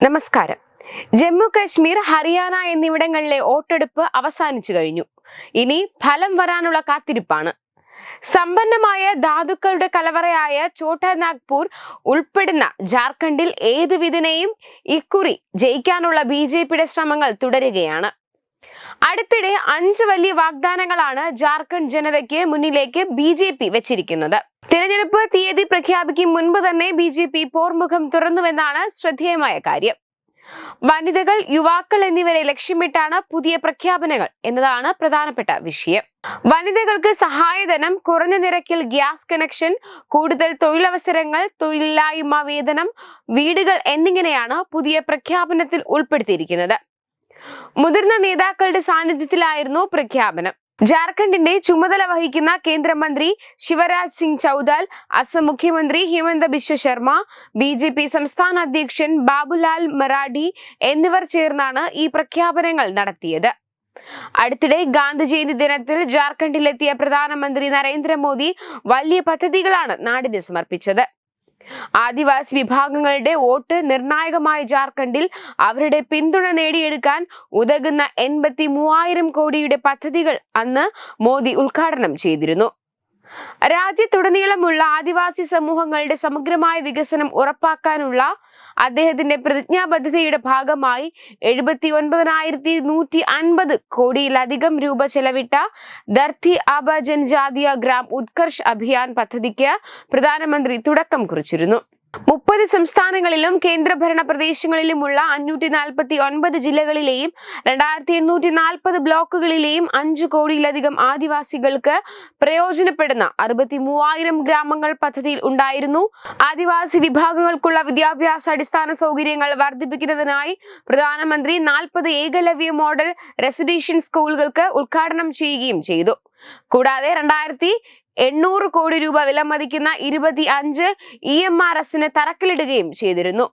നമസ്കാരം. ജമ്മു കശ്മീർ ഹരിയാന എന്നിവിടങ്ങളിലെ വോട്ടെടുപ്പ് അവസാനിച്ചു കഴിഞ്ഞു. ഇനി ഫലം വരാനുള്ള കാത്തിരിപ്പാണ്. സമ്പന്നമായ ധാതുക്കളുടെ കലവറയായ ഛോട്ടാ നാഗ്പൂർ ഉൾപ്പെടുന്ന ജാർഖണ്ഡിൽ ഏത് വിധനെയും ഇക്കുറി ജയിക്കാനുള്ള ബി ജെ പിയുടെ ശ്രമങ്ങൾ തുടരുകയാണ്. അടുത്തിടെ അഞ്ച് വലിയ വാഗ്ദാനങ്ങളാണ് ജാർഖണ്ഡ് ജനതയ്ക്ക് മുന്നിലേക്ക് ബി ജെ പി വെച്ചിരിക്കുന്നത്. തിരഞ്ഞെടുപ്പ് തീയതി പ്രഖ്യാപിക്കും മുൻപ് തന്നെ ബി ജെ പി പോർമുഖം തുറന്നുവെന്നാണ് ശ്രദ്ധേയമായ കാര്യം. വനിതകൾ യുവാക്കൾ എന്നിവരെ ലക്ഷ്യമിട്ടാണ് പുതിയ പ്രഖ്യാപനങ്ങൾ എന്നതാണ് പ്രധാനപ്പെട്ട വിഷയം. വനിതകൾക്ക് സഹായധനം കുറഞ്ഞ നിരക്കിൽ ഗ്യാസ് കണക്ഷൻ കൂടുതൽ തൊഴിലവസരങ്ങൾ തൊഴിലില്ലായ്മ വേതനം വീടുകൾ എന്നിങ്ങനെയാണ് പുതിയ പ്രഖ്യാപനത്തിൽ ഉൾപ്പെടുത്തിയിരിക്കുന്നത്. മുതിർന്ന നേതാക്കളുടെ സാന്നിധ്യത്തിലായിരുന്നു പ്രഖ്യാപനം. ജാർഖണ്ഡിന്റെ ചുമതല വഹിക്കുന്ന കേന്ദ്രമന്ത്രി ശിവരാജ് സിംഗ് ചൌദാൽ അസം മുഖ്യമന്ത്രി Himanta Biswa Sarma B J P സംസ്ഥാന അധ്യക്ഷൻ ബാബുലാൽ മറാഠി എന്നിവർ ചേർന്നാണ് ഈ പ്രഖ്യാപനങ്ങൾ നടത്തിയത്. അടുത്തിടെ ഗാന്ധിജയന്തി ദിനത്തിൽ ജാർഖണ്ഡിലെത്തിയ പ്രധാനമന്ത്രി നരേന്ദ്രമോദി വലിയ പദ്ധതികളാണ് നാടിന് സമർപ്പിച്ചത്. ആദിവാസി വിഭാഗങ്ങളുടെ വോട്ട് നിർണായകമായ ജാർഖണ്ഡിൽ അവരുടെ പിന്തുണ നേടിയെടുക്കാൻ ഉതകുന്ന എൺപത്തി മൂവായിരം കോടിയുടെ പദ്ധതികൾ അന്ന് മോദി ഉദ്ഘാടനം ചെയ്തിരുന്നു. രാജ്യത്തുടനീളമുള്ള ആദിവാസി സമൂഹങ്ങളുടെ സമഗ്രമായ വികസനം ഉറപ്പാക്കാനുള്ള അദ്ദേഹത്തിന്റെ പ്രതിജ്ഞാബദ്ധതയുടെ ഭാഗമായി എഴുപത്തി ഒൻപതിനായിരത്തി നൂറ്റി അൻപത് കോടിയിലധികം രൂപ ചെലവിട്ട ദർത്തി ആബ ജൻജാതിയ ഗ്രാം ഉത്കർഷ് അഭിയാൻ പദ്ധതിക്ക് പ്രധാനമന്ത്രി തുടക്കം കുറിച്ചിരുന്നു. മുപ്പത് സംസ്ഥാനങ്ങളിലും കേന്ദ്രഭരണ പ്രദേശങ്ങളിലുമുള്ള അഞ്ഞൂറ്റി നാൽപ്പത്തി ഒൻപത് ജില്ലകളിലെയും രണ്ടായിരത്തി എണ്ണൂറ്റി നാൽപ്പത് ബ്ലോക്കുകളിലെയും അഞ്ചു കോടിയിലധികം ആദിവാസികൾക്ക് പ്രയോജനപ്പെടുന്ന അറുപത്തി മൂവായിരം ഗ്രാമങ്ങൾ പദ്ധതിയിൽ ഉണ്ടായിരുന്നു. ആദിവാസി വിഭാഗങ്ങൾക്കുള്ള വിദ്യാഭ്യാസ അടിസ്ഥാന സൗകര്യങ്ങൾ വർദ്ധിപ്പിക്കുന്നതിനായി പ്രധാനമന്ത്രി നാൽപ്പത് ഏകലവ്യ മോഡൽ റെസിഡൻഷ്യൽ സ്കൂളുകൾക്ക് ഉദ്ഘാടനം ചെയ്യുകയും ചെയ്തു. കൂടാതെ രണ്ടായിരത്തി എണ്ണൂറ് കോടി രൂപ വിലമതിക്കുന്ന ഇരുപത്തി അഞ്ച് ഇ എം ആർ എസിന് തറക്കല്ലിടുകയും ചെയ്തിരുന്നു.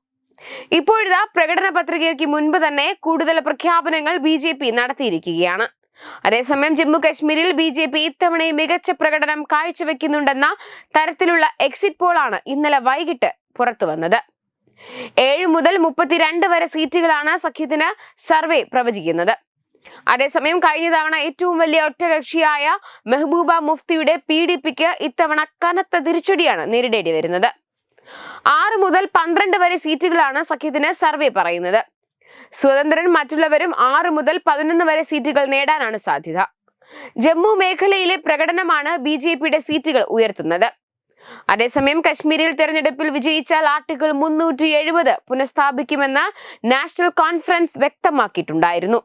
ഇപ്പോഴിതാ പ്രകടന പത്രികയ്ക്ക് മുൻപ് തന്നെ കൂടുതൽ പ്രഖ്യാപനങ്ങൾ ബി ജെ പി നടത്തിയിരിക്കുകയാണ്. അതേസമയം ജമ്മു കശ്മീരിൽ ബി ജെ പി ഇത്തവണയും മികച്ച പ്രകടനം കാഴ്ചവെക്കുന്നുണ്ടെന്ന തരത്തിലുള്ള എക്സിറ്റ് പോളാണ് ഇന്നലെ വൈകിട്ട് പുറത്തുവന്നത് ഏഴ് മുതൽ മുപ്പത്തിരണ്ട് വരെ സീറ്റുകളാണ് സഖ്യത്തിന് സർവേ പ്രവചിക്കുന്നത്. അതേസമയം കഴിഞ്ഞ തവണ ഏറ്റവും വലിയ ഒറ്റകക്ഷിയായ മെഹബൂബ മുഫ്തിയുടെ പി ഡി പിക്ക് ഇത്തവണ കനത്ത തിരിച്ചടിയാണ് നേരിടേണ്ടി വരുന്നത്. ആറ് മുതൽ പന്ത്രണ്ട് വരെ സീറ്റുകളാണ് സഖ്യത്തിന് സർവേ പറയുന്നത്. സ്വതന്ത്രൻ മറ്റുള്ളവരും ആറ് മുതൽ പതിനൊന്ന് വരെ സീറ്റുകൾ നേടാനാണ് സാധ്യത. ജമ്മു മേഖലയിലെ പ്രകടനമാണ് ബി ജെ പിയുടെ സീറ്റുകൾ ഉയർത്തുന്നത്. അതേസമയം കശ്മീരിൽ തെരഞ്ഞെടുപ്പിൽ വിജയിച്ചാൽ ആർട്ടിക്കിൾ മുന്നൂറ്റി എഴുപത് പുനഃസ്ഥാപിക്കുമെന്ന് നാഷണൽ കോൺഫറൻസ് വ്യക്തമാക്കിയിട്ടുണ്ടായിരുന്നു.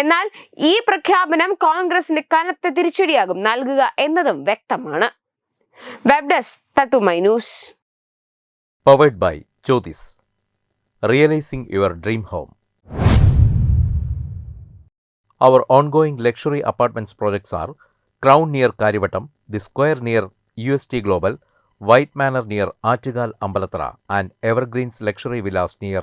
എന്നാൽ ഈ പ്രഖ്യാപനം കോൺഗ്രസിന് കനത്ത തിരിച്ചടിയാകും നൽകുക എന്നതും വ്യക്തമാണ് വെബ് ഡെസ്ക് തത്തുമൈ by Jyothis realising your dream home Our ongoing luxury apartments projects are Crown near Karivattam, The Square near UST Global, White Manor near Achigal Ambalatra, and Evergreens Luxury Villas near